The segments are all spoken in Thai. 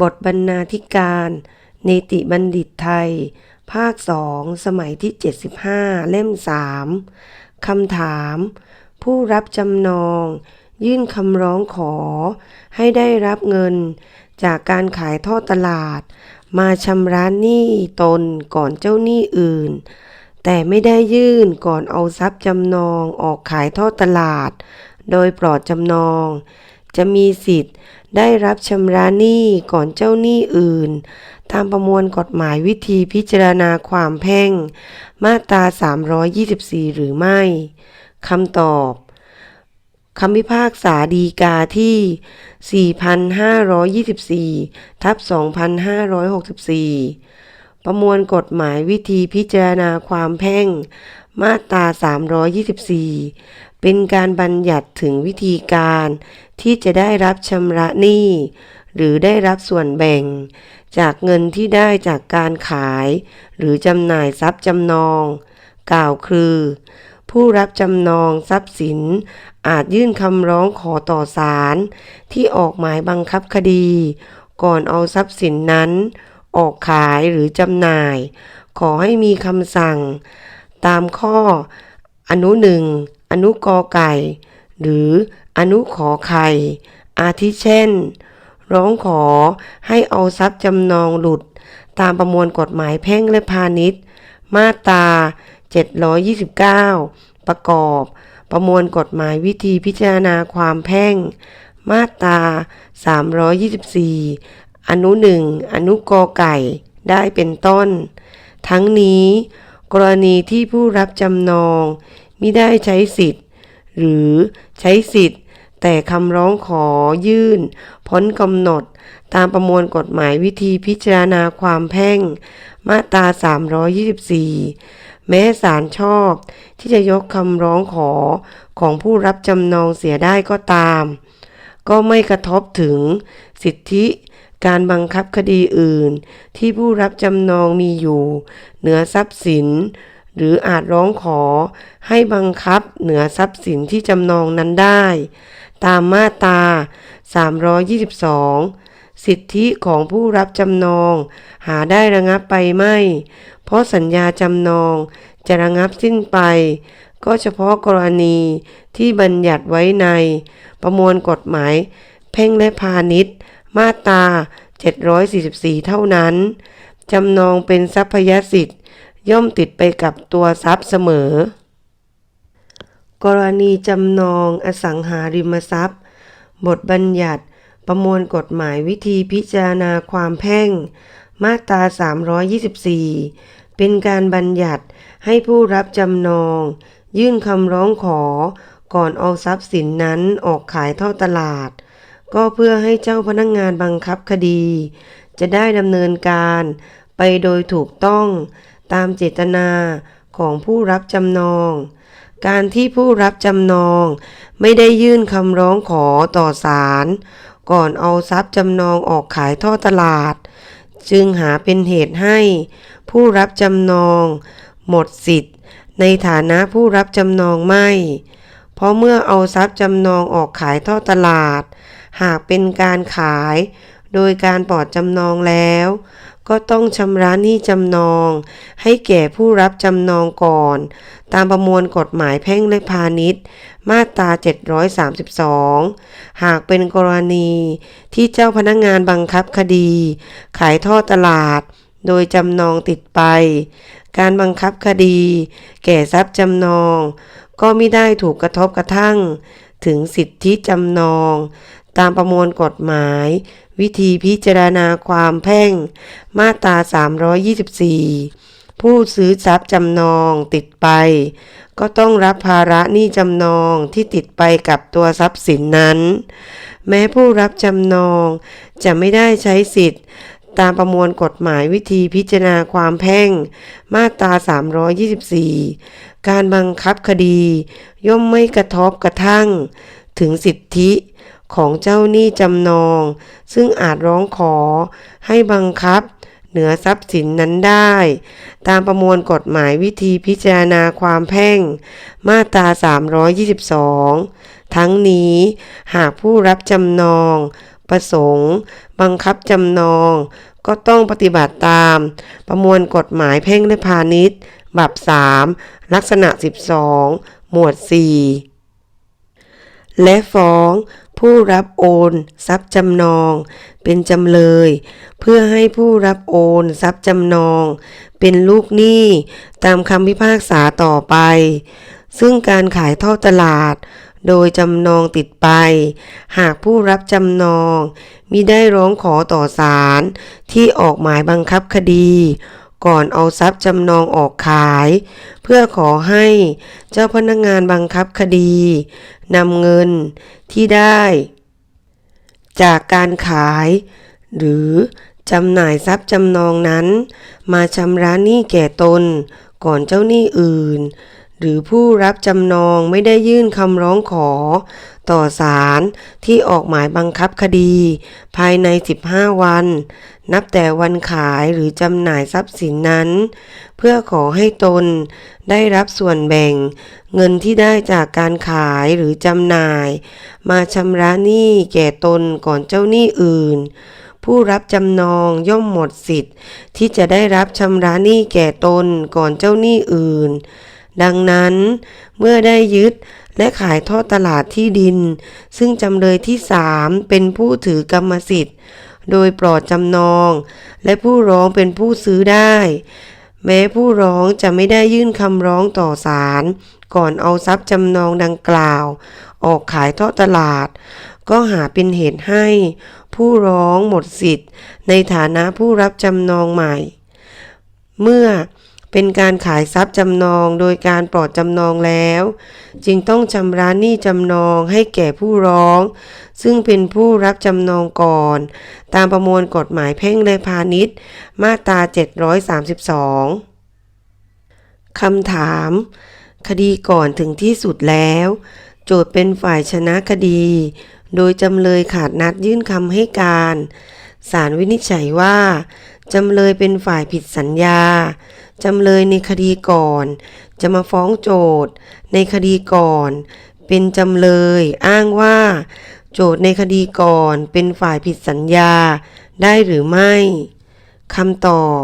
บทบรรณาธิการ เนติบัณฑิตไทย ภาคสองสมัยที่ 75 เล่ม 3 คำถาม ผู้รับจำนอง ยื่นคำร้องขอ ให้ได้รับเงิน จากการขายท่อตลาด มาชำระหนี้ตนก่อนเจ้าหนี้อื่น แต่ไม่ได้ยื่นก่อนเอาทรัพย์จำนองออกขายท่อตลาด โดยปลอดจำนอง จะมีสิทธิ์ ได้รับชำระหนี้ก่อนเจ้าหนี้อื่น ตามประมวลกฎหมายวิธีพิจารณาความแพ่ง มาตรา 324 หรือไม่คำตอบคำพิพากษาดีกาที่ 4,524 ทับ 2,564 ประมวลกฎหมายวิธีพิจารณาความแพ่ง มาตรา 324 เป็นการบัญญัติถึงวิธีการที่จะได้รับชำระหนี้ หรือได้รับส่วนแบ่ง จากเงินที่ได้จากการขาย หรือจำหน่ายทรัพย์จำนอง กล่าวคือ ผู้รับจำนองทรัพย์สิน อาจยื่นคำร้องขอต่อศาลที่ออกหมายบังคับคดี ก่อนเอาทรัพย์สินนั้น ออกขายหรือจำหน่าย ขอให้มีคำสั่ง ตามข้ออนุหนึ่ง อนุกอไก่ หรืออนุขอไข่ อาทิเช่น ร้องขอให้เอาทรัพย์จำนองหลุด ตามประมวลกฎหมายแพ่งและพาณิชย์ มาตรา 729 ประกอบ ประมวลกฎหมายวิธีพิจารณาความแพ่ง มาตรา 324 อนุหนึ่งอนุกอไก่ได้เป็นต้น ทั้งนี้กรณีที่ผู้รับจำนอง มิได้ใช้สิทธิ์ หรือใช้สิทธิ์ แต่คำร้องขอยื่น พ้นกำหนด ตามประมวลกฎหมายวิธีพิจารณาความแพ่ง มาตรา 324 แม้ศาลชอบ ที่จะยกคำร้องขอของผู้รับจำนองเสียได้ก็ตาม ก็ไม่กระทบถึงสิทธิการบังคับคดีอื่น ที่ผู้รับจำนองมีอยู่ เหนือทรัพย์สิน หรืออาจร้องขอให้บังคับเหนือทรัพย์สินที่จำนองนั้นได้ ตามมาตรา 322 สิทธิของผู้รับจำนอง หาได้ระงับไปไม่ เพราะสัญญาจำนองจะระงับสิ้นไป ก็เฉพาะกรณีที่บัญญัติไว้ในประมวลกฎหมาย เพ่งและพาณิชย์ มาตรา744 เท่านั้นจำนองเป็นทรัพยสิทธิ์ ย่อมติดไปกับตัวทรัพย์เสมอ กรณีจำนองอสังหาริมทรัพย์ บทบัญญัติประมวลกฎหมายวิธีพิจารณาความแพ่ง มาตรา 324 เป็นการบัญญัติให้ผู้รับจำนอง ยื่นคำร้องขอก่อนเอาทรัพย์สินนั้นออกขายท่อตลาด ก็เพื่อให้เจ้าพนักงงานบังคับคดี จะได้ดำเนินการไปโดยถูกต้อง ตามเจตนาของผู้รับจำนอง การที่ผู้รับจำนองไม่ได้ยื่นคำร้องขอต่อศาลก่อนเอาทรัพย์จำนองออกขายท่อตลาด จึงหาเป็นเหตุให้ ผู้รับจำนอง หมดสิทธิ์ ในฐานะผู้รับจำนองไม่ เพราะเมื่อเอาทรัพย์จำนองออกขายท่อตลาด หากเป็นการขาย โดยการปลอดจำนองแล้ว ก็ต้องชำระหนี้จำนอง ให้แก่ผู้รับจำนองก่อน ตามประมวลกฎหมายแพ่งและพาณิชย์ มาตรา 732 หากเป็นกรณีที่เจ้าพนักงงานบังคับคดี ขายทอดตลาด โดยจำนองติดไป การบังคับคดี แก่ทรัพย์จำนอง ก็ไม่ได้ถูกกระทบกระทั่ง ถึงสิทธิจำนอง ตามประมวลกฎหมาย วิธีพิจารณาความแพ่ง มาตรา 324 ผู้ซื้อทรัพย์จำนองติดไป ก็ต้องรับภาระหนี้จำนองที่ติดไปกับตัวทรัพย์สินนั้น แม้ผู้รับจำนองจะไม่ได้ใช้สิทธิ์ ตามประมวลกฎหมายวิธีพิจารณาความแพ่ง มาตรา 324 การบังคับคดี ย่อมไม่กระทบกระทั่ง ถึงสิทธิ ของเจ้าหนี้จำนอง ซึ่งอาจร้องขอให้บังคับ เหนือทรัพย์สินนั้นได้ ตามประมวลกฎหมายวิธีพิจารณาความแพ่ง มาตรา 322 ทั้งนี้หากผู้รับจำนอง ประสงค์ บังคับจำนอง ก็ต้องปฏิบัติตาม ประมวลกฎหมายแพ่งและพาณิชย์บับ 3 ลักษณะ 12 หมวด 4 และฟ้อง ผู้รับโอน ทรัพย์จำนอง เป็นจำเลย เพื่อให้ผู้รับโอน ทรัพย์จำนอง เป็นลูกหนี้ ตามคำพิพากษาต่อไป ซึ่งการขายท่อตลาด โดยจำนองติดไป หากผู้รับจำนองมิได้ร้องขอต่อศาลที่ออกหมายบังคับคดี ก่อนเอาทรัพย์จำนองออกขาย เพื่อขอให้เจ้าพนักงานบังคับคดีนำเงินที่ได้ จากการขาย หรือจำหน่ายทรัพย์จำนองนั้น มาชำระหนี้แก่ตนก่อนเจ้าหนี้อื่น หรือผู้รับจำนองไม่ได้ยื่นคำร้องขอ ต่อศาลที่ออกหมายบังคับคดี ภายใน 15 วัน นับแต่วันขายหรือจำหน่ายทรัพย์สินนั้น เพื่อขอให้ตนได้รับส่วนแบ่ง เงินที่ได้จากการขายหรือจำหน่าย มาชำระหนี้แก่ตนก่อนเจ้าหนี้อื่นผู้รับจำนองย่อมหมดสิทธิ์ ที่จะได้รับชำระหนี้แก่ตนก่อนเจ้าหนี้อื่น ดังนั้นเมื่อได้ยึดและขายทอดตลาดที่ดิน ซึ่งจำเลยที่สามเป็นผู้ถือกรรมสิทธิ์ โดยปลอดจำนอง และผู้ร้องเป็นผู้ซื้อได้ แม้ผู้ร้องจะไม่ได้ยื่นคำร้องต่อศาลก่อนเอาทรัพย์จำนองดังกล่าว ออกขายทอดตลาด ก็หาเป็นเหตุให้ ผู้ร้องหมดสิทธิ์ ในฐานะผู้รับจำนองใหม่ เมื่อ เป็นการขายทรัพย์จำนองโดยการปลอดจำนองแล้ว จึงต้องชำระหนี้จำนองให้แก่ผู้ร้อง ซึ่งเป็นผู้รับจำนองก่อน ตามประมวลกฎหมายแพ่งและพาณิชย์ มาตรา 732 คำถาม คดีก่อนถึงที่สุดแล้ว โจทย์เป็นฝ่ายชนะคดี โดยจำเลยขาดนัดยื่นคำให้การศาลวินิจฉัยว่า จำเลยเป็นฝ่ายผิดสัญญา จำเลยในคดีก่อน จะมาฟ้องโจทย์ในคดีก่อน เป็นจำเลย อ้างว่า โจทย์ในคดีก่อน เป็นฝ่ายผิดสัญญา ได้หรือไม่คำตอบ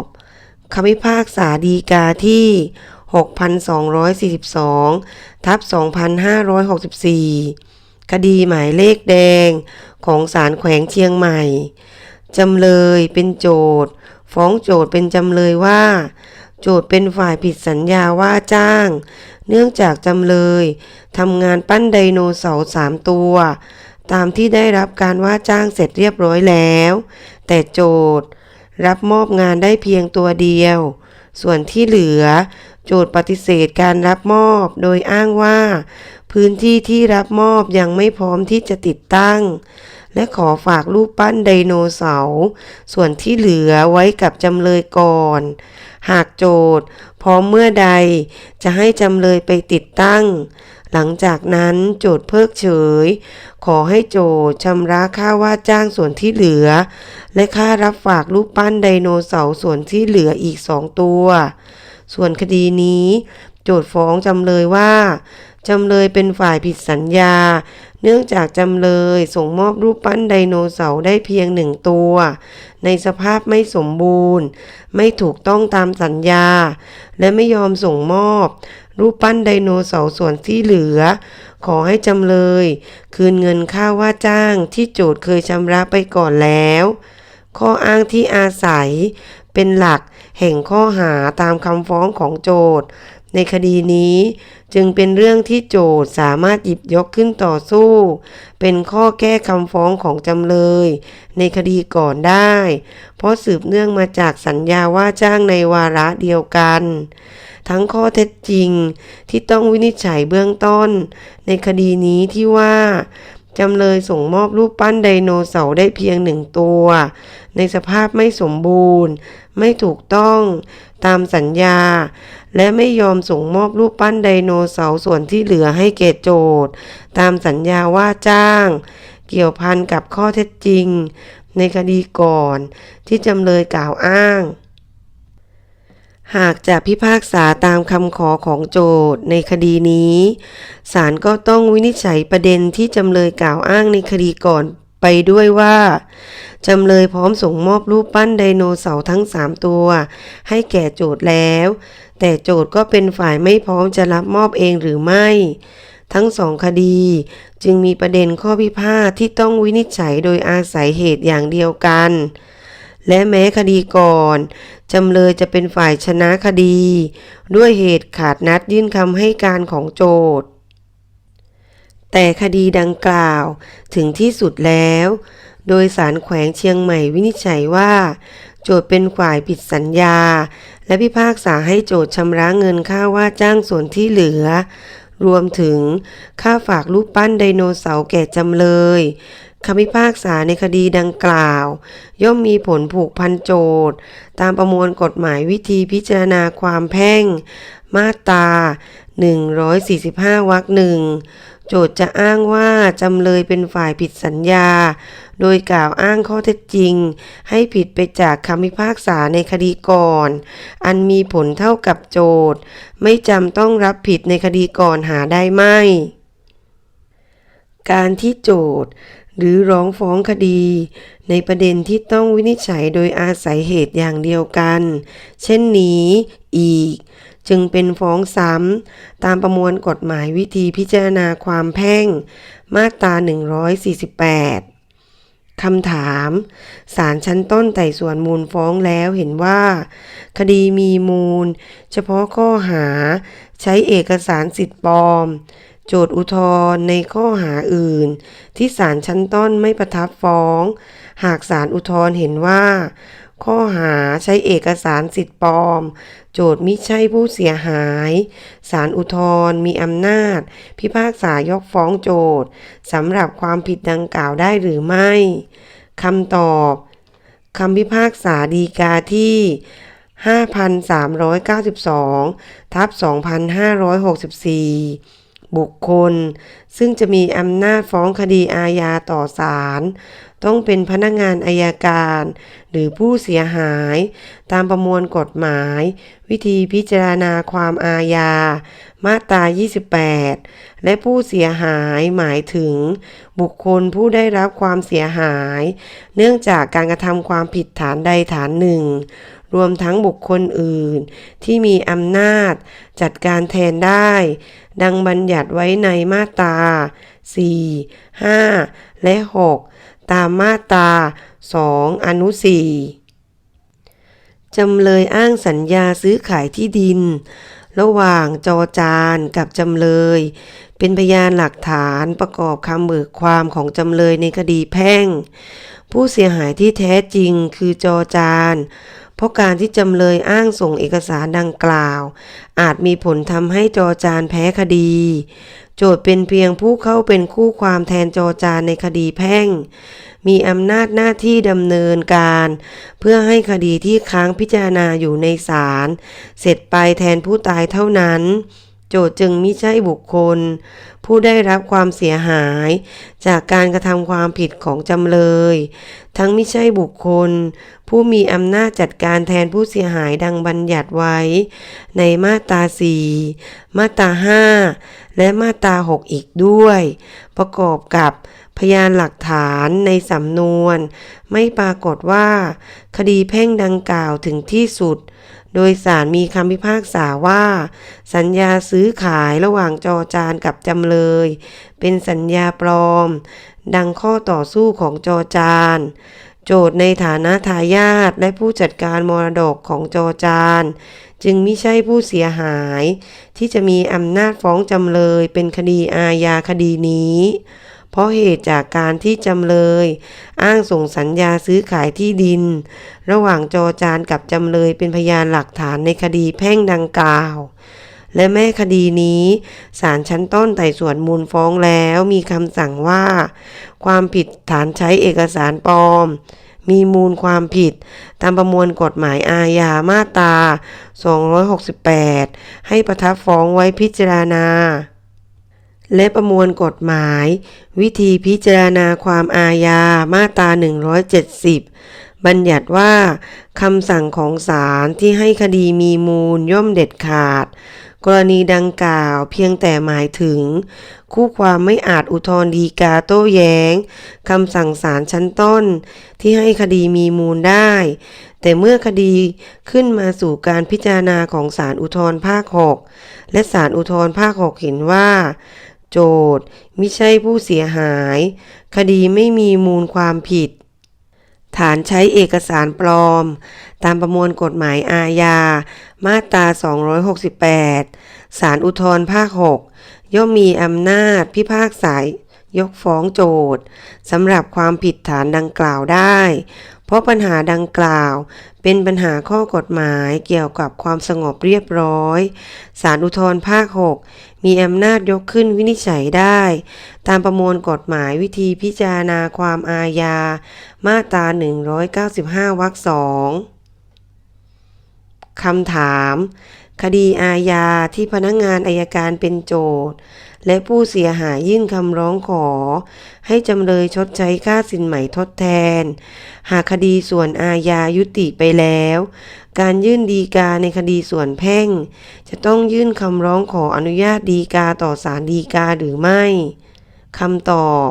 คำพิพากษาดีกาที่ 6,242 ทับ 2,564 คดีหมายเลขแดงของศาลแขวงเชียงใหม่ จำเลยเป็นโจทย์ ฟ้องโจทย์เป็นจำเลยว่า โจทย์เป็นฝ่ายผิดสัญญาว่าจ้าง เนื่องจากจำเลยทำงานปั้นไดโนเสาร์สามตัว ตามที่ได้รับการว่าจ้างเสร็จเรียบร้อยแล้ว แต่โจทย์รับมอบงานได้เพียงตัวเดียว ส่วนที่เหลือ โจทย์ปฏิเสธการรับมอบโดยอ้างว่า พื้นที่ที่รับมอบยังไม่พร้อมที่จะติดตั้ง และขอฝากรูปปั้นไดโนเสาร์ส่วนที่เหลือไว้กับจำเลยก่อน หากโจทย์พร้อมเมื่อใดจะให้จำเลยไปติดตั้ง หลังจากนั้นโจทย์เพิกเฉย ขอให้โจทย์ชำระค่าว่าจ้างส่วนที่เหลือ และค่ารับฝากรูปปั้นไดโนเสาร์ส่วนที่เหลืออีกสองตัว ส่วนคดีนี้ โจทย์ฟ้องจำเลยว่าจำเลยเป็นฝ่ายผิดสัญญา เนื่องจากจำเลยส่งมอบรูปปั้นไดโนเสาร์ได้เพียงหนึ่งตัว ในสภาพไม่สมบูรณ์ ไม่ถูกต้องตามสัญญา และไม่ยอมส่งมอบ รูปปั้นไดโนเสาร์ส่วนที่เหลือ ขอให้จำเลย คืนเงินค่าว่าจ้างที่โจทย์เคยชำระไปก่อนแล้ว ข้ออ้างที่อาศัยเป็นหลักแห่งข้อหาตามคำฟ้องของโจทย์ ในคดีนี้จึงเป็นเรื่องที่โจทสามารถหยิบยกขึ้นต่อสู้ เป็นข้อแก้คำฟ้องของจำเลย ในคดีก่อนได้ เพราะสืบเนื่องมาจากสัญญาว่าจ้างในวาระเดียวกัน ทั้งข้อเท็จจริงที่ต้องวินิจฉัยเบื้องต้น ในคดีนี้ที่ว่าจำเลยส่งมอบรูปปั้นไดโนเสาร์ได้เพียงหนึ่งตัว ในสภาพไม่สมบูรณ์ ไม่ถูกต้อง ตามสัญญา และไม่ยอมส่งมอบรูปปั้นไดโนเสาร์ส่วนที่เหลือให้เกตโจทย์ ตามสัญญาว่าจ้าง เกี่ยวพันกับข้อเท็จจริง ในคดีก่อนที่จำเลยกล่าวอ้าง หากจะพิพากษาตามคำขอของโจทย์ในคดีนี้ศาลก็ต้องวินิจฉัยประเด็นที่จำเลยกล่าวอ้างในคดีก่อนไปด้วยว่าจำเลยพร้อมส่งมอบรูปปั้นไดโนเสาร์ทั้งสามตัว ให้แก่โจทย์แล้ว แต่โจทย์ก็เป็นฝ่ายไม่พร้อมจะรับมอบเองหรือไม่ ทั้งสองคดี จึงมีประเด็นข้อพิพาทที่ต้องวินิจฉัยโดยอาศัยเหตุอย่างเดียวกัน และแม้คดีก่อนจำเลยจะเป็นฝ่ายชนะคดี ด้วยเหตุขาดนัดยื่นคำให้การของโจทย์แต่คดีดังกล่าวถึงที่สุดแล้ว โดยสารแขวงเชียงใหม่วินิจฉัยว่า โจทย์เป็นฝ่ายผิดสัญญา และพิพากษาให้โจทย์ชำระเงินค่าว่าจ้างส่วนที่เหลือ รวมถึงค่าฝากรูปปั้นไดโนเสาร์แก่จำเลยคำพิพากษาในคดีดังกล่าว ย่อมมีผลผูกพันโจทย์ ตามประมวลกฎหมายวิธีพิจารณาความแพ่ง มาตรา 145 วรรคหนึ่ง โจทย์จะอ้างว่าจำเลยเป็นฝ่ายผิดสัญญา โดยกล่าวอ้างข้อเท็จจริง ให้ผิดไปจากคำพิพากษาในคดีก่อน อันมีผลเท่ากับโจทย์ ไม่จำต้องรับผิดในคดีก่อนหาได้ไหม การที่โจทย์หรือร้องฟ้องคดี ในประเด็นที่ต้องวินิจฉัยโดยอาศัยเหตุอย่างเดียวกัน เช่นนี้อีก จึงเป็นฟ้องซ้ำตามประมวลกฎหมายวิธีพิจารณาความแพ่ง มาตรา 148 คำถามศาลชั้นต้นไต่สวนมูลฟ้องแล้วเห็นว่า คดีมีมูล เฉพาะข้อหาใช้เอกสารสิทธิ์ปลอม โจทย์อุทธรณ์ในข้อหาอื่น ที่ศาลชั้นต้นไม่ประทับฟ้อง หากศาลอุทธรณ์เห็นว่า ข้อหาใช้เอกสารสิทธิ์ปลอม โจทย์มิใช่ผู้เสียหาย ศาลอุทธรมีอำนาจ พิพากษายกฟ้องโจทย์สำหรับความผิดดังกล่าวได้หรือไม่คำตอบคำพิพากษาดีกาที่ 5,392 ทับ 2,564 บุคคล ซึ่งจะมีอำนาจฟ้องคดีอาญาต่อศาล ต้องเป็นพนักงานอายการ หรือผู้เสียหาย ตามประมวลกฎหมาย วิธีพิจารณาความอาญา มาตรา 28 และผู้เสียหายหมายถึง บุคคลผู้ได้รับความเสียหาย เนื่องจากการกระทำความผิดฐานใดฐานหนึ่ง รวมทั้งบุคคลอื่น ที่มีอำนาจ จัดการแทนได้ ดังบัญญัติไว้ในมาตรา4 5 และ 6 ตามมาตรา 2 อนุ 4 จำเลยอ้างสัญญาซื้อขายที่ดิน ระหว่างจอจานกับจำเลย เป็นพยานหลักฐานประกอบคำเบิกความของจำเลยในคดีแพ่ง ผู้เสียหายที่แท้จริงคือจอจานเพราะการที่จำเลยอ้างส่งเอกสารดังกล่าว อาจมีผลทำให้จอจานแพ้คดี โจทย์เป็นเพียงผู้เข้าเป็นคู่ความแทนจอจานในคดีแพ่ง มีอำนาจหน้าที่ดำเนินการ เพื่อให้คดีที่ค้างพิจารณาอยู่ในศาลเสร็จไปแทนผู้ตายเท่านั้น จทย์จึงมิใช่บุคคล ผู้ได้รับความเสียหาย จากการกระทำความผิดของจำเลย ทั้งมิใช่บุคคล ผู้มีอำนาจจัดการแทนผู้เสียหายดังบัญญัติไว้ ในมาตรา4มาตรา5และมาตรา6อีกด้วย ประกอบกับพยานหลักฐานในสำนวน ไม่ปรากฏว่า คดีแพ่งดังกล่าวถึงที่สุด โดยสารมีคำพิพากษาว่า สัญญาซื้อขายระหว่างจอจานกับจำเลย เป็นสัญญาปลอม ดังข้อต่อสู้ของจอจาน โจทย์ในฐานะทายาทและผู้จัดการมรดกของจอจาน จึงไม่ใช่ผู้เสียหาย ที่จะมีอำนาจฟ้องจำเลยเป็นคดีอาญาคดีนี้ เพราะเหตุจากการที่จำเลย อ้างส่งสัญญาซื้อขายที่ดิน ระหว่างจอจานกับจำเลยเป็นพยานหลักฐานในคดีแพ่งดังกล่าว และแม่คดีนี้ศาลชั้นต้นไต่สวนมูลฟ้องแล้วมีคำสั่งว่า ความผิดฐานใช้เอกสารปลอมมีมูลความผิด ตามประมวลกฎหมายอาญามาตรา 268 ให้ประทับฟ้องไว้พิจารณา และประมวลกฎหมาย วิธีพิจารณาความอาญามาตรา 170 บัญญัติว่าคำสั่งของศาลที่ให้คดีมีมูลย่อมเด็ดขาด กรณีดังกล่าวเพียงแต่หมายถึง คู่ความไม่อาจอุทธรณ์ฎีกาโต้แย้งคำสั่งศาลชั้นต้น ที่ให้คดีมีมูลได้ แต่เมื่อคดีขึ้นมาสู่การพิจารณาของศาลอุทธรภาค6และศาลอุทธรภาค6เห็นว่า โจทย์มิใช่ผู้เสียหาย คดีไม่มีมูลความผิด ฐานใช้เอกสารปลอม ตามประมวลกฎหมายอาญา มาตรา 268 ศาลอุทธรภาค 6 ย่อมมีอำนาจพิพากษา ยกฟ้องโจทย์สำหรับความผิดฐานดังกล่าวได้ เพราะปัญหาดังกล่าว เป็นปัญหาข้อกฎหมายเกี่ยวกับความสงบเรียบร้อย ศาลอุทธรภาค 6 มีอำนาจยกขึ้นวินิจฉัยได้ ตามประมวลกฎหมายวิธีพิจารณาความอาญา มาตรา 195 วรรคสองคำถาม คดีอาญาที่พนักงานอายการเป็นโจทย์ และผู้เสียหายยื่นคำร้องขอ ให้จำเลยชดใช้ค่าสินไหม่ทดแทน หากคดีส่วนอาญายุติไปแล้ว การยื่นดีกาในคดีส่วนแพ่ง จะต้องยื่นคำร้องขออนุญาตดีกาต่อศาลดีกาหรือไม่คำตอบ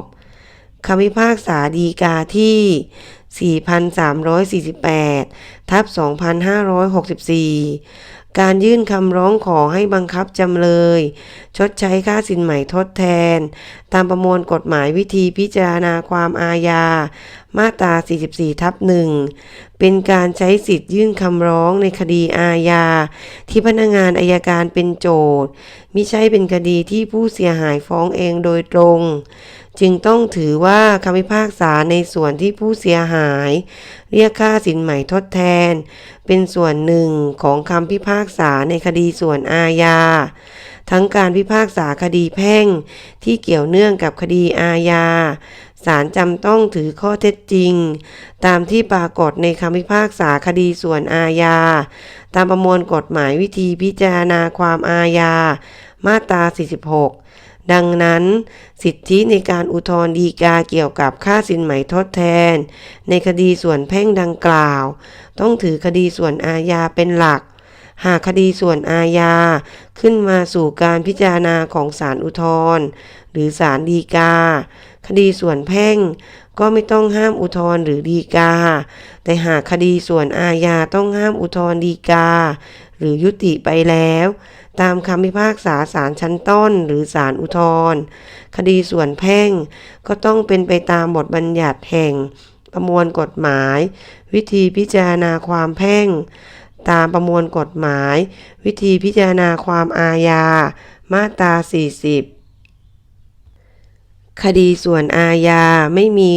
คำพิพากษาดีกาที่ 4,348 ทับ 2,564 การยื่นคำร้องขอให้บังคับจำเลย ชดใช้ค่าสินใหม่ทดแทน ตามประมวลกฎหมายวิธีพิจารณาความอาญา มาตรา 44 ทับ1เป็นการใช้สิทธิ์ยื่นคำร้องในคดีอาญา ที่พนักงานอายการเป็นโจทย์มิใช่เป็นคดีที่ผู้เสียหายฟ้องเองโดยตรง จึงต้องถือว่าคำพิพากษาในส่วนที่ผู้เสียหาย เรียกค่าสินไหม่ทดแทน เป็นส่วนหนึ่งของคำพิพากษาในคดีส่วนอาญาทั้งการพิพากษาคดีแพ่งที่เกี่ยวเนื่องกับคดีอาญา ศาลจำต้องถือข้อเท็จจริง ตามที่ปรากฏในคำพิพากษาคดีส่วนอาญา ตามประมวลกฎหมายวิธีพิจารณาความอาญา มาตรา 46 ดังนั้น สิทธิในการอุทธรณ์ฎีกาเกี่ยวกับค่าสินไหมทดแทน ในคดีส่วนแพ่งดังกล่าว ต้องถือคดีส่วนอาญาเป็นหลัก หากคดีส่วนอาญา ขึ้นมาสู่การพิจารณาของศาลอุทธรณ์หรือศาลฎีกา คดีส่วนแพ่ง ก็ไม่ต้องห้ามอุทธรณ์หรือฎีกา แต่หากคดีส่วนอาญาต้องห้ามอุทธรณ์ฎีกา หรือยุติไปแล้ว ตามคำพิพากษาศาลชั้นต้นหรือศาลอุทธรณ์คดีส่วนแพ่ง ก็ต้องเป็นไปตามบทบัญญัติแห่ง ประมวลกฎหมาย วิธีพิจารณาความแพ่ง ตามประมวลกฎหมาย วิธีพิจารณาความอาญา มาตรา 40 คดีส่วนอาญาไม่มี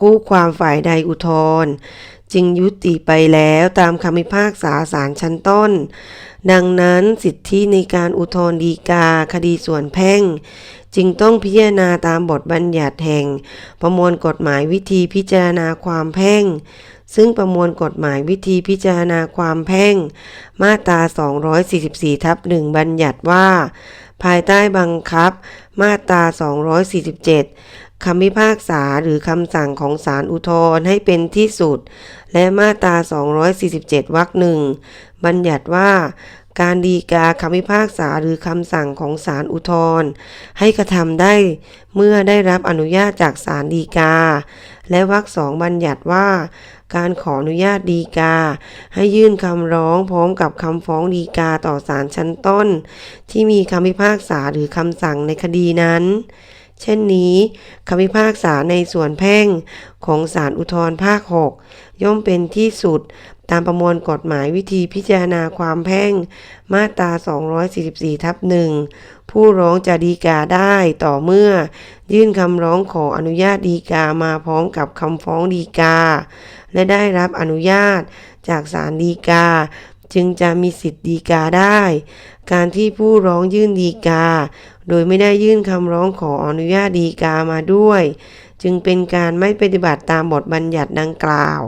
คู่ความฝ่ายใดอุทธรณ์จึงยุติไปแล้วตามคำพิพากษาศาลชั้นต้น ดังนั้นสิทธิในการอุทธรณ์ฎีกาคดีส่วนแพ่ง จึงต้องพิจารณาตามบทบัญญัติแห่ง ประมวลกฎหมายวิธีพิจารณาความแพ่ง ซึ่งประมวลกฎหมายวิธีพิจารณาความแพ่ง มาตรา 244 ทับ1บัญญัติว่า ภายใต้บังคับ มาตรา 247 คำพิพากษาหรือคำสั่งของศาลอุทธรณ์ให้เป็นที่สุด และมาตรา 247 วรรคหนึ่งบัญญัติว่าการดีกาคำพิพากษาหรือคำสั่งของศาลอุทธรณ์ให้กระทำได้เมื่อได้รับอนุญาตจากศาลฎีกา และวรรคสองบัญญัติว่า การขออนุญาตดีกา ให้ยื่นคำร้องพร้อมกับคำฟ้องดีกาต่อศาลชั้นต้น ที่มีคำพิพากษาหรือคำสั่งในคดีนั้น เช่นนี้คำพิพากษาในส่วนแพ่งของศาลอุทธรภาค 6 ย่อมเป็นที่สุด ตามประมวลกฎหมายวิธีพิจารณาความแพ่งมาตรา 244 ทับหนึ่งผู้ร้องจะดีกาได้ต่อเมื่อ ยื่นคำร้องขออนุญาตดีกามาพร้อมกับคำฟ้องดีกา และได้รับอนุญาตจากศาลฎีกา จึงจะมีสิทธิ์ดีกาได้ การที่ผู้ร้องยื่นดีกา โดยไม่ได้ยื่นคำร้องขออนุญาตดีกามาด้วย จึงเป็นการไม่ปฏิบัติตามบทบัญญัติดังกล่าว